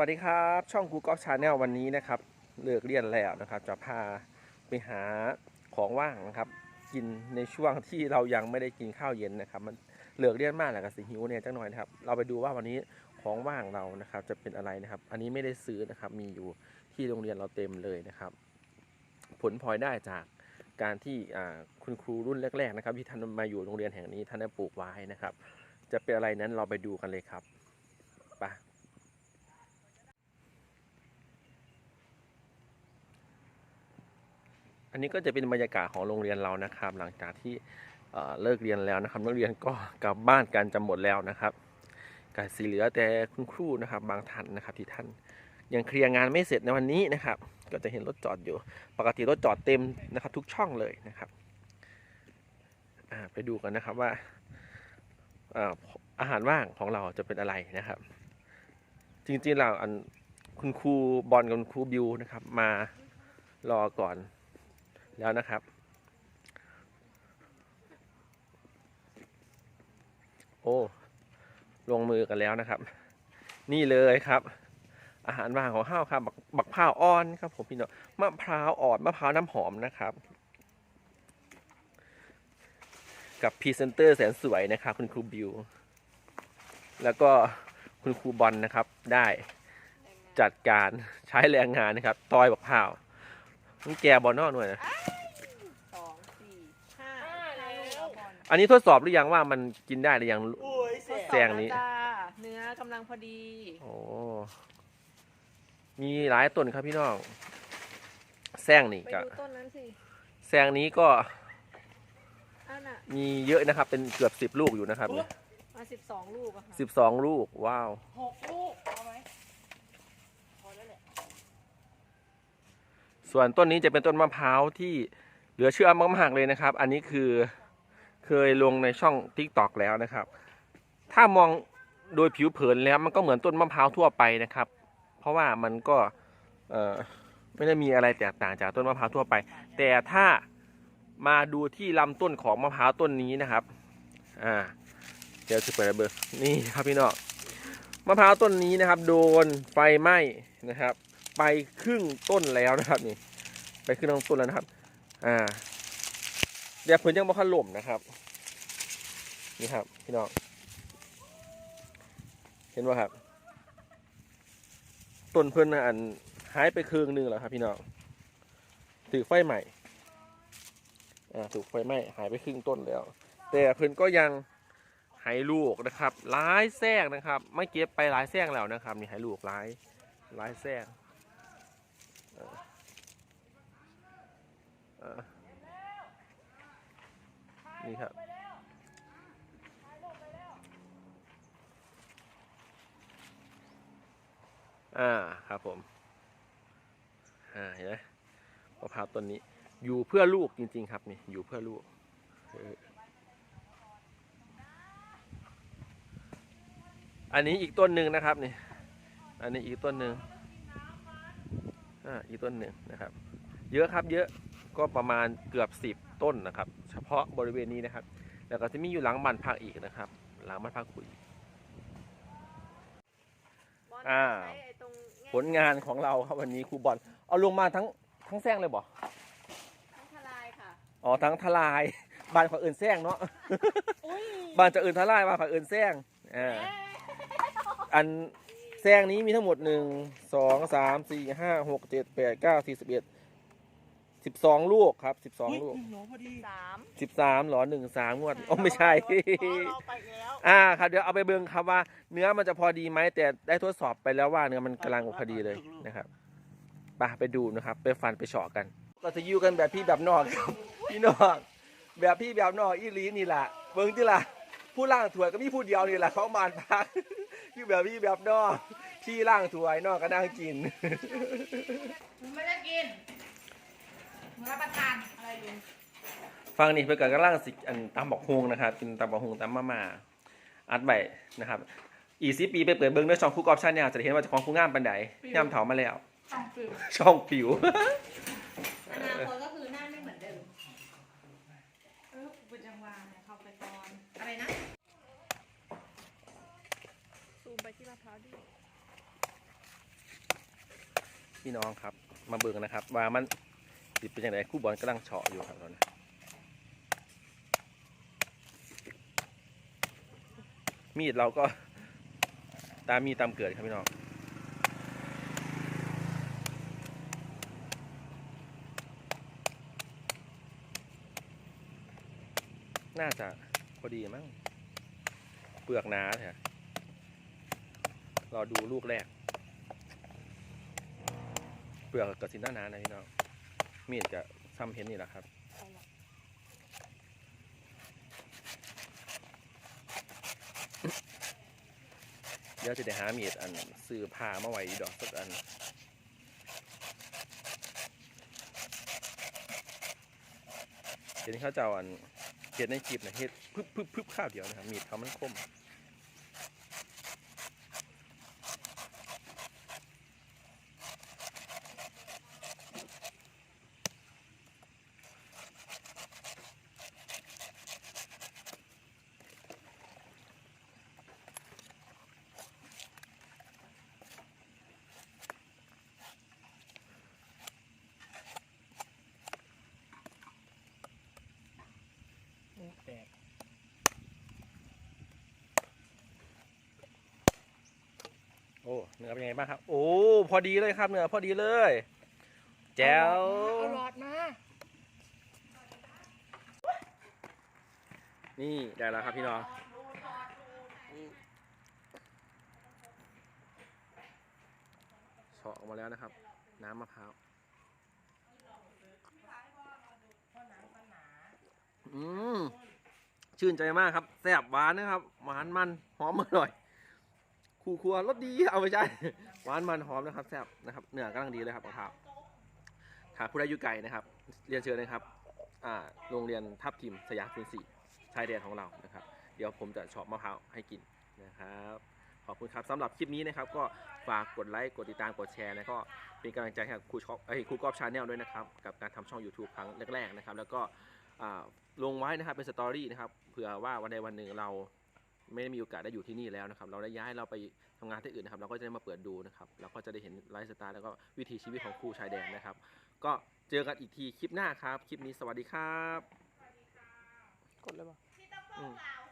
วัสดีครับช่องกูก๊อฟชาแนลวันนี้นะครับเลิกเรียนแล้วนะครับ จะพาไปหาของว่างนะครับ กินในช่วงที่เรายังไม่ได้กินข้าวเย็นนะครับ มันเลิกเรียนมากแหละกับสิหิวเนี่ยจังหน่อยนะครับ เราไปดูว่าวันนี้ของว่างเรานะครับ จะเป็นอะไรนะครับ อันนี้ไม่ได้ซื้อนะครับ มีอยู่ที่โรงเรียนเราเต็มเลยนะครับ ผลพลอยได้จากการที่คุณครูรุ่นแรก ๆ นะครับ ที่ท่านมาอยู่โรงเรียนแห่งนี้ท่านได้ปลูกไว้นะครับ จะเป็นอะไรนั้นเราไปดูกันเลยครับไป อันนี้ก็จะเป็นบรรยากาศของโรงเรียนเรานะครับ หลังจากที่เเลิกเรียนแล้วนะครับ นักเรียนก็กลับบ้านกันจะหมดแล้วนะครับกสีเหลือแต่คุณครูนะครับ บางท่านนะครับที่ท่านยังเคลียร์งานไม่เสร็จในวันนี้นะครับ ก็จะเห็นรถจอดอยู่ ปกติรถจอดเต็มนะครับ ทุกช่องเลยนะครับไปดูกันนะครับว่าอ่าอาหารว่างของเราจะเป็นอะไรนะครับ จริงๆเราอันคุณครูบอลกับคุณครูบิวนะครับ มารอก่อน แล้วนะครับ โอ้ ลงมือกันแล้วนะครับ นี่เลยครับ อาหารว่างของห้าวครับ บักพร้าวอ่อนครับผมพี่น้องมะพร้าวอ่อนมะพร้าวน้ำหอมนะครับ กับพรีเซนเตอร์แสนสวยนะครับคุณครูบิว แล้วก็คุณครูบอลนะครับได้จัดการใช้แรงงานนะครับตอยบักพร้าว มันแกบอลนอกหน่วยนะสองสี่ห้าห้าแล้วบอลอันนี้ทดสอบหรือยังว่ามันกินได้หรือยัง โอ้ยแสบแซงนี้จ้าเนื้อกำลังพอดี โอ้มีหลายต้นครับพี่น้องแซงนี่ไปกับดูต้นนั้นสิแซงนี้ก็อันน่ะมีเยอะนะครับ เป็นเกือบสิบลูกอยู่นะครับมาสิบสองลูกอะค่ะสิบสองลูก ว้าวหกลูกเอาไหมพอแล้วแหละ ส่วนต้นนี้จะเป็นต้นมะพร้าวที่เหลือเชื่อมากๆเลยนะครับ อันนี้คือเคยลงในช่อง t ิ k t o k แล้วนะครับ ถ้ามองโดยผิวเผินแล้วมันก็เหมือนต้นมะพร้าวทั่วไปนะครับ เพราะว่ามันก็ไม่ได้มีอะไรแตกต่างจากต้นมะพร้าวทั่วไป แต่ถ้ามาดูที่ลำต้นของมะพร้าวต้นนี้นะครับอ่าเดี๋ยวจะเปิดเบอร์นี่ครับพี่น้องมะพร้าวต้นนี้นะครับ โดนไฟไหม้นะครับ ไปครึ่งต้นแล้วนะครับนี่ ไปครึ่งต้นแล้วนะครับ อ่าเดี๋ยวเพิ่นยังบ่คันล่มนะครับ นี่ครับพี่น้องเห็นว่าครับต้นเพิ่นน่ะอันหายไปครึ่งหนึงแล้วครับ พี่น้องถือไฟใหม่อ่าถูกไฟไหม้หายไปครึ่งต้นแล้ว แต่เพิ่นก็ยังหายลูกนะครับหลายแซงนะครับ ไม่เก็บไปหลายแซงแล้วนะครับนี่หายลูกหลายหลายแซงอ่า นี่ครับ อ่า ครับผม อ่า เห็นไหมมะพร้าวต้นนี้ อยู่เพื่อลูกจริง ๆ ครับนี่ อยู่เพื่อลูกอันนี้อีกต้นหนึ่งนะครับนี่ อันนี้อีกต้นหนึ่งอ่า อีกต้นหนึ่งนะครับ เยอะครับเยอะ ก็ประมาณเกือบสิบต้นนะครับ เฉพาะบริเวณนี้นะครับ แล้วก็จะมีอยู่หลังบ้านพักอีกนะครับ หลังบ้านพักคุยบอลอ่าใช้ไอ้ตรงแง่ผลงานของเราครับวันนี้ครูบอลเอาลงมาทั้งทั้งแซงเลยบ่ทั้งทลายค่ะอ๋อทั้งทลายบ้านของอื่นแซงเนาะอุ้ยบ้านจะอื่นทลายบ้านของอื่นแซงอ่าอันแซงนี้มีทั้งหมดหนึ่งสองสามสี่ห้าหกเจ็ดแปดเก้าสี่สิบเอ็ด สิบสองลูกครับสิบสองลูกหนูพอดีสามสิบสามหรอหนึ่งสามงวดโอ้ไม่ใช่ เราไปแล้วอ่าครับเดี๋ยวเอาไปเบิ่งครับว่าเนื้อมันจะพอดีไหมแต่ได้ทดสอบไปแล้วว่าเนื้อมันกำลังพอดีเลยนะครับไปไปดูนะครับ ไปฟันไปเฉาะกัน ก็จะอยู่กันแบบพี่แบบนอกครับ พี่นอกแบบพี่แบบนอกอีหลีนี่แหละเบิ่งที่ล่ะผู้ล่างถวยก็มีผู้เดียวนี่แหละเขามานพักอยู่แบบพี่แบบนอกพี่ล่างถวยนอกก็นั่งกิน หนูไม่ได้กินหนู รับประทานอะไรลุงฟังนี่เพื่อนกันกำลังสิอันตำบักฮวงนะครับกินตำบักฮวงตำมาม่าอัดใบนะครับ อีซีปีไปเปิดเบิ้งด้วยช่องคู่กอล์ฟชาแนลจะได้เห็นว่าเจะของคู่งามปันใดย่ำเถามาแล้วต้องฟิวช่องปิว อนาคตก็คือหน้าไม่เหมือนเดิม เออเป็นจังหวะเนี่ยเข้าไปก่อนอะไรนะ ซูมไปที่มะพร้าวดิพี่น้องครับ มาเบิ่งนะครับ ว่ามัน สิเป็นอย่างไรคู่บอลกำลังเฉาะอยู่ครับตอนนี้มีดเราก็ตามมีตามเกิดครับพี่น้องน่าจะพอดีมั้งเปลือกหนาแท้รอดูลูกแรก เปลือกกับสินหน้าหนานะพี่น้อง มีดกับซ้ำเห็นนี่แหละครับเดี๋ยวจะได้หามีดอันซื้อผ้ามาไว้อีดอกสักอันเดี๋ยวนี้เขาจะเอาอันเห็ดในคลิปนะเห็ดพึบพึบพึบข้าวเดียวนะครับมีดเขามันคม เนื้อเป็นยังไงบ้างครับ โอ้ พอดีเลยครับเนื้อพอดีเลย แจ๋วเอาหลอดมา นี่ได้แล้วครับพี่น้อง เฉาะออกมาแล้วนะครับ น้ำมะพร้าว อืมชื่นใจมากครับ แซ่บหวานนะครับ หวานมัน หอมอร่อย คู่ครัวรสดีเอาไปใช่หวานมันหอมนะครับแซ่บนะครับเนื้อกำลังดีเลยครับมะพร้าวหากผู้ใดอยู่ไกลนะครับ เรียนเชิญนะครับอ่าโรงเรียนทับทิมสยามศูนย์สี่ชายแดนของเรานะครับ เดี๋ยวผมจะเฉาะมะพร้าวให้กินนะครับ ขอบคุณครับสำหรับคลิปนี้นะครับ ก็ฝากกดไลค์กดติดตามกดแชร์นะก็เป็นกำลังใจให้ครูช็อปไอ้ยครูกอล์ฟชาแนลด้วยนะครับ กับการทำช่อง YouTube ครั้งแรกๆนะครับ แล้วก็ลงไว้นะครับเป็นสตอรี่นะครับเผื่อว่าวันใดวันหนึ่งเรา ไม่ได้มีโอกาสได้อยู่ที่นี่แล้วนะครับ เราได้ย้ายเราไปทำงานที่อื่นนะครับ เราก็จะได้มาเปิดดูนะครับ เราก็จะได้เห็นไลฟ์สไตล์แล้วก็วิถีชีวิตของครูชายแดนนะครับ ก็เจอกันอีกทีคลิปหน้าครับ คลิปนี้สวัสดีครับ กดเลยป่ะอืมเปล่า